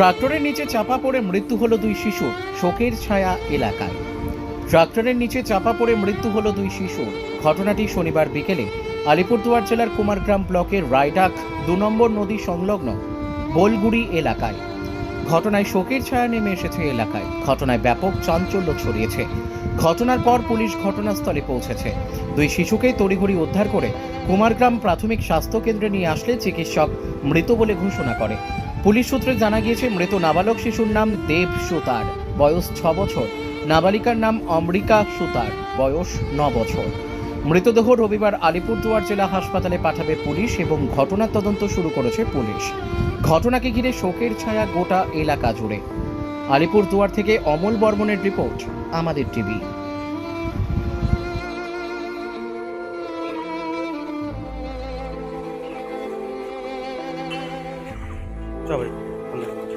ট্রাক্টরের নিচে চাপা পড়ে মৃত্যু হলো দুই শিশুর শোকের ছায়া এলাকায়। ট্রাক্টরের নিচে চাপা পড়ে মৃত্যু হলো দুই শিশুর ঘটনাটি শনিবার বিকেলে আলিপুরদুয়ার জেলার কুমারগ্রাম ব্লকের রায়ডাক দু নম্বর নদী সংলগ্ন বোলগুড়ি এলাকায়। ঘটনায় শোকের ছায়া নেমে এসেছে এলাকায়। ঘটনায় ব্যাপক চাঞ্চল্য ছড়িয়েছে। ঘটনার পর পুলিশ ঘটনাস্থলে পৌঁছেছে। দুই শিশুকে তড়িঘড়ি উদ্ধার করে কুমারগ্রাম প্রাথমিক স্বাস্থ্য কেন্দ্রে নিয়ে আসলে চিকিৎসক মৃত বলে ঘোষণা করে। পুলিশ সূত্রে জানা গিয়েছে, মৃত নাবালক শিশুর নাম দেব সুতার। বয়স ছ বছর। নাবালিকার নাম অমরিকা সুতার। বয়স ন বছর। মৃতদেহ রবিবার আলিপুরদুয়ার জেলা হাসপাতালে পাঠাবে পুলিশ এবং ঘটনার তদন্ত শুরু করেছে পুলিশ। ঘটনাকে ঘিরে শোকের ছায়া গোটা এলাকা জুড়ে। আলিপুরদুয়ার থেকে অমল বর্মনের রিপোর্ট, আমাদের টিভি। চল ভাই, ভালো।